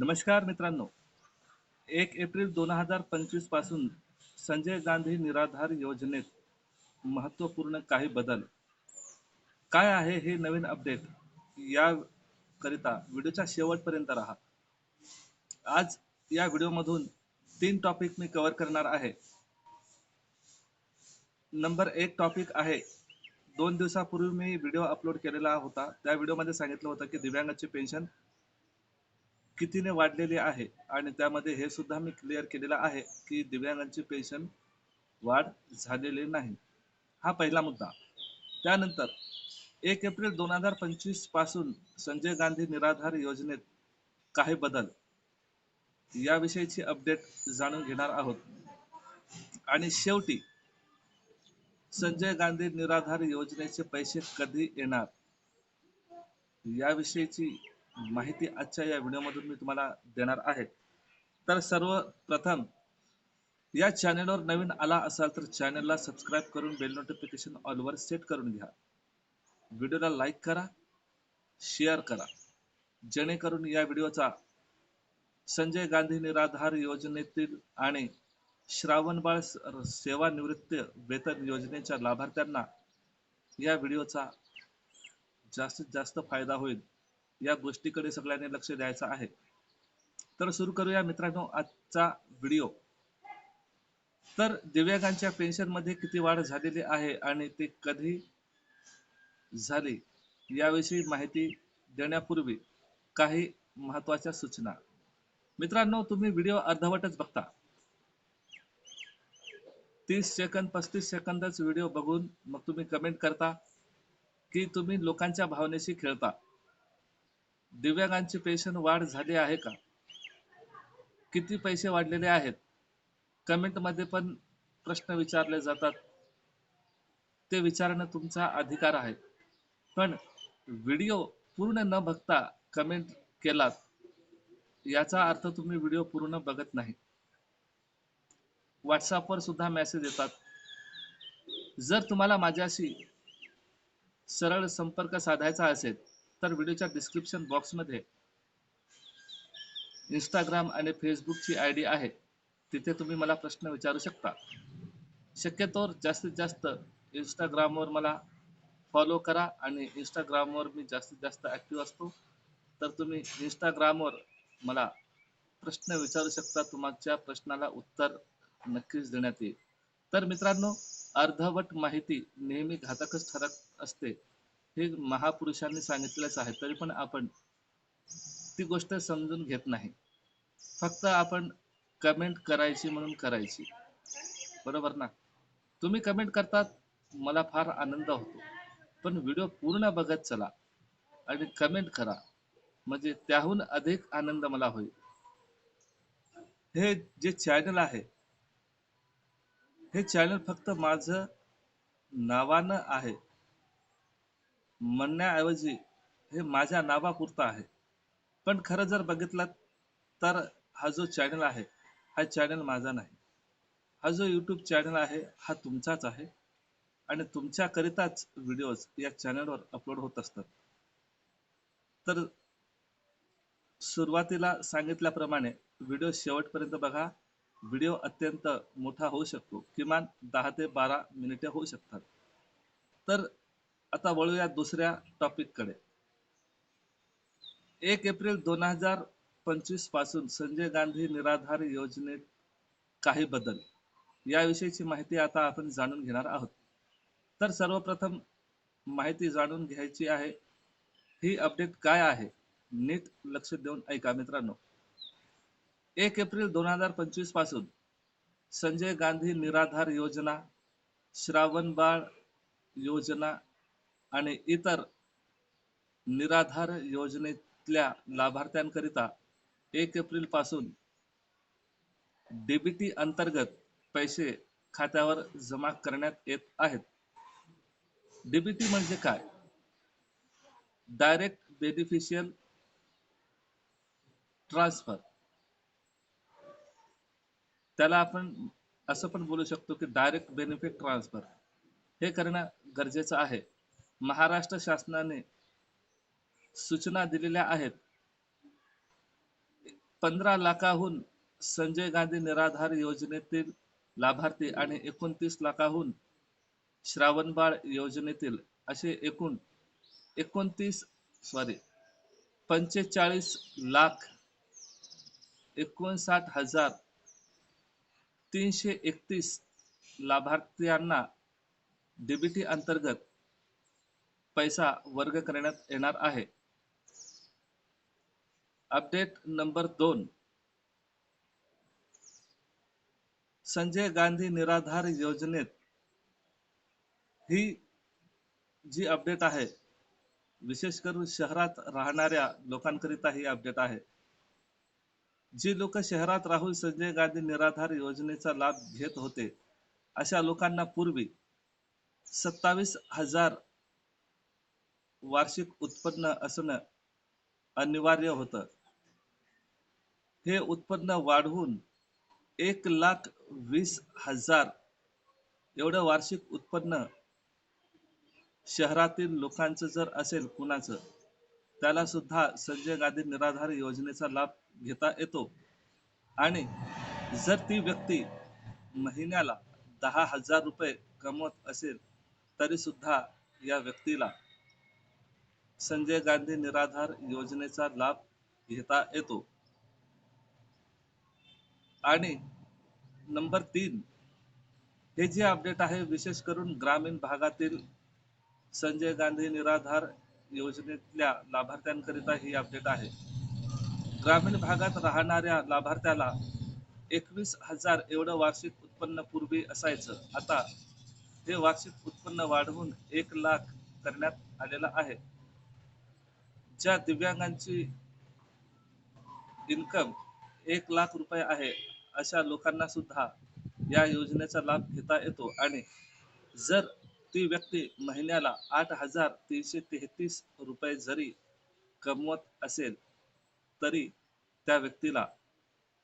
नमस्कार मित्रांनो. एक एप्रिल दोन हजार पंचवीसपासून संजय गांधी निराधार योजनेत महत्त्वपूर्ण काही बदल काय आहे हे नवीन अपडेट या करिता व्हिडिओच्या शेवटपर्यंत राहा. आज या व्हिडिओमधून तीन टॉपिक मी कव्हर करणार आहे. नंबर एक टॉपिक आहे दोन दिवसापूर्वी मी व्हिडिओ अपलोड केलेला होता. त्या व्हिडिओमध्ये सांगितलं होतं की दिव्यांगाची पेन्शन कितीने वाढलेली आहे आणि त्यामध्ये हे सुद्धा मी क्लिअर केलेलं आहे की दिव्यांगांची पेन्शन वाढ झालेली नाही. हा पहिला मुद्दा. त्यानंतर एक एप्रिल दोन हजार पंचवीसपासून संजय गांधी निराधार योजनेत काही बदल याविषयीची अपडेट जाणून घेणार आहोत. आणि शेवटी संजय गांधी निराधार योजनेचे पैसे कधी येणार याविषयीची माहिती आजच्या या व्हिडिओमधून मी तुम्हाला देणार आहे. तर सर्वप्रथम या चॅनेलवर नवीन आला असाल तर चॅनेलला सबस्क्राईब करून बेल नोटिफिकेशन ऑलवर सेट करून घ्या. व्हिडिओला लाईक करा शेअर करा. जेणेकरून या व्हिडिओचा संजय गांधी निराधार योजनेतील आणि श्रावणबाळ सेवानिवृत्त वेतन योजनेच्या लाभार्थ्यांना या व्हिडिओचा जास्तीत जास्त फायदा होईल. या गोष्टीकडे सगळ्यांनी लक्ष द्यायचं आहे. तर सुरू करूया मित्रांनो आजचा व्हिडिओ तर दिव्यांगांच्या पेन्शनमध्ये किती वाढ झालेली आहे आणि ते कधी झाली याविषयी माहिती देण्यापूर्वी काही महत्त्वाच्या सूचना. मित्रांनो तुम्ही व्हिडिओ अर्धवटच बघता. तीस सेकंद पस्तीस सेकंदच व्हिडिओ बघून मग तुम्ही कमेंट करता की तुम्ही लोकांच्या भावनेशी खेळता. दिव्यांगांची पेन्शन वाढ झाली आहे का? किती पैसे वाढलेले आहेत? कमेंटमध्ये पण प्रश्न विचारले जातात. ते विचारणं तुमचा अधिकार आहे. पण व्हिडिओ पूर्ण न बघता कमेंट केलात याचा अर्थ तुम्ही व्हिडिओ पूर्ण बघत नाही. व्हॉट्सअपवर सुद्धा मेसेज येतात. जर तुम्हाला माझ्याशी सरळ संपर्क साधायचा असेल तर व्हिडिओच्या डिस्क्रिप्शन बॉक्समध्ये इंस्टाग्राम आणि फेसबुकची आय डी आहे. तिथे तुम्ही मला प्रश्न विचारू शकता. शक्यतोवर जास्तीत जास्त इंस्टाग्रामवर मला फॉलो करा आणि इंस्टाग्रामवर मी जास्तीत जास्त ॲक्टिव्ह असतो. तर तुम्ही इंस्टाग्रामवर मला प्रश्न विचारू शकता. तुमच्या प्रश्नाला उत्तर नक्कीच देण्यात येईल. तर मित्रांनो अर्धवट माहिती नेहमी घातकच ठरत असते. हे महापुरुषांनी सांगितलेच आहे तरी पण आपण ती गोष्ट समजून घेत नाही. फक्त आपण कमेंट करायची म्हणून करायची. बरोबर ना? तुम्ही कमेंट करतात मला फार आनंद होतो. पण व्हिडिओ पूर्ण बघत चला आणि कमेंट करा. म्हणजे त्याहून अधिक आनंद मला होईल. हे जे चॅनल आहे हे चॅनल फक्त माझं नावानं आहे. म्हणण्याऐवजी हे माझ्या नावापुरतं आहे. पण खरं जर बघितलं तर हा जो चॅनल आहे हा चॅनल माझा नाही. हा जो यूट्यूब चॅनल आहे हा तुमचाच आहे. आणि तुमच्याकरिताच व्हिडिओज या चॅनलवर अपलोड होत असतात. तर सुरुवातीला सांगितल्याप्रमाणे व्हिडिओ शेवटपर्यंत बघा. व्हिडिओ अत्यंत मोठा होऊ शकतो. किमान दहा ते बारा मिनिटे होऊ शकतात. तर आता वळूया दुसऱ्या टॉपिककडे. एक एप्रिल दोन हजार पंचवीसपासून संजय गांधी निराधार योजनेत काही बदल. याविषयीची माहिती आता आपण जाणून घेणार आहोत. तर सर्वप्रथम माहिती जाणून घ्यायची आहे. ही अपडेट काय आहे? नीट लक्ष देऊन ऐका मित्रांनो. एक एप्रिल दोन हजार पंचवीसपासून संजय गांधी निराधार योजना श्रावणबाळ योजना आणि इतर निराधार योजनेतल्या लाभार्थ्यांकरिता एक एप्रिलपासून डीबीटी अंतर्गत पैसे खात्यावर जमा करण्यात येत आहेत. डीबीटी म्हणजे काय? डायरेक्ट बेनिफिशियल ट्रान्सफर त्याला आपण असं पण बोलू शकतो की डायरेक्ट बेनिफिट ट्रान्सफर हे करणं गरजेचं आहे. महाराष्ट्र शासनाने सूचना दिलेल्या आहेत. पंधरा लाखाहून संजय गांधी निराधार योजनेतील लाभार्थी आणि एकोणतीस लाखाहून श्रावणबाळ योजनेतील असे एकूण एकोणतीस सॉरी पंचेचाळीस लाख एकोणसाठ हजार तीनशे एकतीस लाभार्थ्यांना डीबीटी अंतर्गत पैसा वर्ग करण्यात येणार आहे. अपडेट नंबर दोन. संजय गांधी निराधार योजनेत ही जी अपडेट आहे विशेष करून शहरात राहणाऱ्या लोकांकरिता ही अपडेट आहे. जी लोक शहरात राहून संजय गांधी निराधार योजनेचा लाभ घेत होते अशा लोकांना पूर्वी सत्तावीस हजार वार्षिक उत्पन्न असणं अनिवार्य होतं. हे उत्पन्न वाढवून एक लाख वीस हजार एवढं वार्षिक उत्पन्न शहरातील लोकांचं जर असेल कुणाचं त्याला सुद्धा संजय गांधी निराधार योजनेचा लाभ घेता येतो. आणि जर ती व्यक्ती महिन्याला दहा हजार रुपये कमवत असेल तरी सुद्धा या व्यक्तीला संजय गांधी निराधार योजनेचा लाभ घेता येतो. आणि नंबर तीन हे जे अपडेट आहे विशेष करून ग्रामीण भागातील संजय गांधी निराधार योजनेतल्या लाभार्थ्यांकरिता ही अपडेट आहे. ग्रामीण भागात राहणाऱ्या लाभार्थ्याला एकवीस हजार एवढं वार्षिक उत्पन्न पूर्वी असायचं. आता हे वार्षिक उत्पन्न वाढवून एक लाख करण्यात आलेलं आहे. ज्या दिव्यांगांची इन्कम एक लाख रुपये आहे अशा लोकांना सुद्धा या योजनेचा लाभ घेता येतो. आणि जर ती व्यक्ती महिन्याला आठ हजार तीनशे तेहतीस रुपये जरी कमवत असेल तरी त्या व्यक्तीला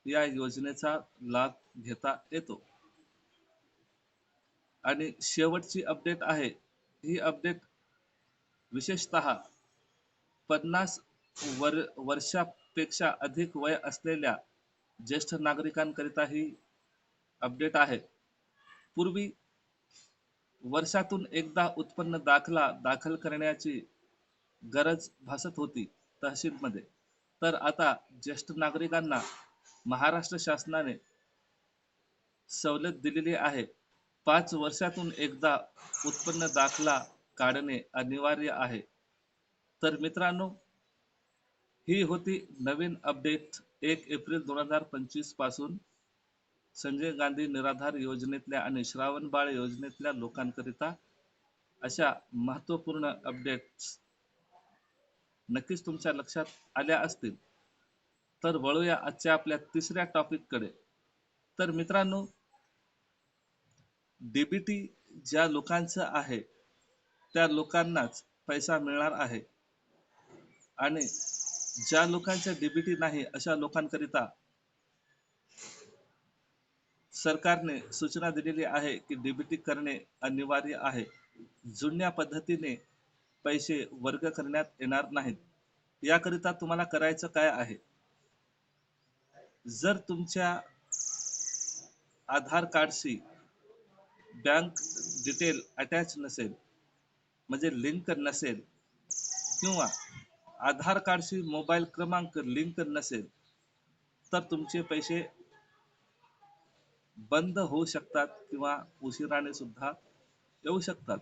या योजनेचा लाभ घेता येतो. आणि शेवटची अपडेट आहे. ही अपडेट विशेषतः पन्नास वर वर्षापेक्षा अधिक वय असलेल्या ज्येष्ठ नागरिकांकरिता ही अपडेट आहे. पूर्वी वर्षातून एकदा उत्पन्न दाखला दाखल करण्याची गरज भासत होती तहसीलमध्ये. तर आता ज्येष्ठ नागरिकांना महाराष्ट्र शासनाने सवलत दिलेली आहे. पाच वर्षातून एकदा उत्पन्न दाखला काढणे अनिवार्य आहे. तर मित्रांनो ही होती नवीन अपडेट एक एप्रिल दोन हजार पंचवीसपासून संजय गांधी निराधार योजनेतल्या आणि श्रावण बाळ योजनेतल्या लोकांकरिता अशा महत्त्वपूर्ण अपडेट्स नक्कीच तुमच्या लक्षात आल्या असतील. तर वळूया आजच्या आपल्या तिसऱ्या टॉपिककडे. तर मित्रांनो डीबीटी ज्या लोकांचं आहे त्या लोकांनाच पैसा मिळणार आहे. आणि ज्या लोकांच्या डीबीटी नाही अशा लोकांकरिता सरकारने सूचना दिलेली आहे की डीबीटी करणे अनिवार्य आहे. जुन्या पद्धतीने पैसे वर्ग करण्यात येणार नाहीत. याकरिता तुम्हाला करायचं काय आहे? जर तुमच्या आधार कार्डशी बँक डिटेल अटॅच नसेल म्हणजे लिंक नसेल किंवा आधार कार्डशी मोबाईल क्रमांक लिंक नसेल तर तुमचे पैसे बंद होऊ शकतात किंवा उशिराने सुद्धा येऊ शकतात.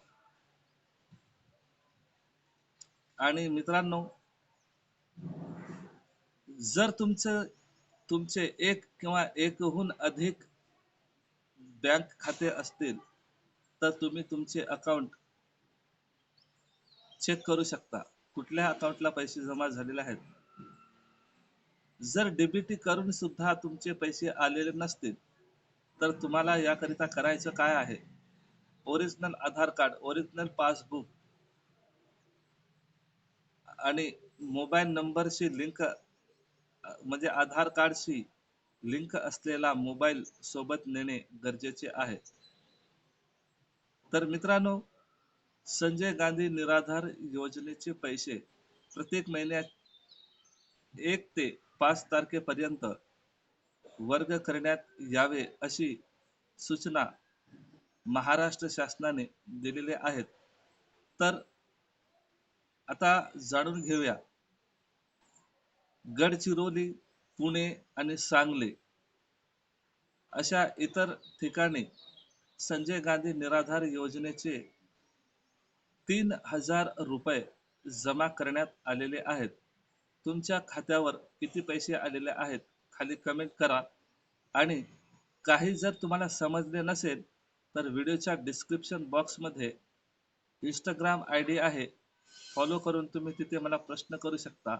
आणि मित्रांनो जर तुमचं तुमचे एक किंवा एकहून अधिक बँक खाते असतील तर तुम्ही तुमचे अकाउंट चेक करू शकता. कुठल्या अकाउंटला पैसे जमा झालेले आहेत? जर डीबीटी करून सुद्धा तुमचे पैसे आलेले नसतील तर तुम्हाला याकरिता करायचं काय आहे? Original Aadhaar card original passbook आणि मोबाईल नंबरशी लिंक म्हणजे आधार कार्डशी लिंक असलेला मोबाईल सोबत नेणे गरजेचे आहे. तर मित्रांनो संजय गांधी निराधार योजनेचे पैसे प्रत्येक महिन्यात एक ते पाच तारखेपर्यंत वर्ग करण्यात यावे अशी सूचना महाराष्ट्र शासनाने दिलेले आहेत. तर आता जाणून घेऊया. गडचिरोली पुणे आणि सांगली अशा इतर ठिकाणी संजय गांधी निराधार योजनेचे तीन हजार रुपये जमा करण्यात आलेले आहेत. तुमच्या खात्यावर किती पैसे आलेले आहेत खाली कमेंट करा. आणि काही जर तुम्हाला समजले नसेल तर व्हिडिओच्या डिस्क्रिप्शन बॉक्समध्ये इंस्टाग्राम आय डी आहे. फॉलो करून तुम्ही तिथे मला प्रश्न करू शकता.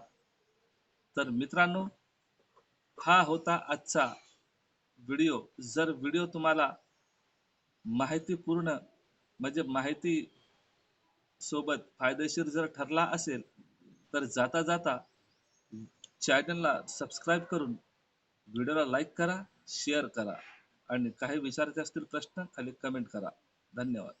तर मित्रांनो हा होता आजचा व्हिडिओ. जर व्हिडिओ तुम्हाला माहितीपूर्ण म्हणजे माहिती सोबत फायदेशीर जर ठरला असेल तर जाता जाता चॅनलला सबस्क्राईब करून व्हिडिओला लाईक करा शेअर करा. आणि काही विचारायचे असतील प्रश्न खाली कमेंट करा. धन्यवाद.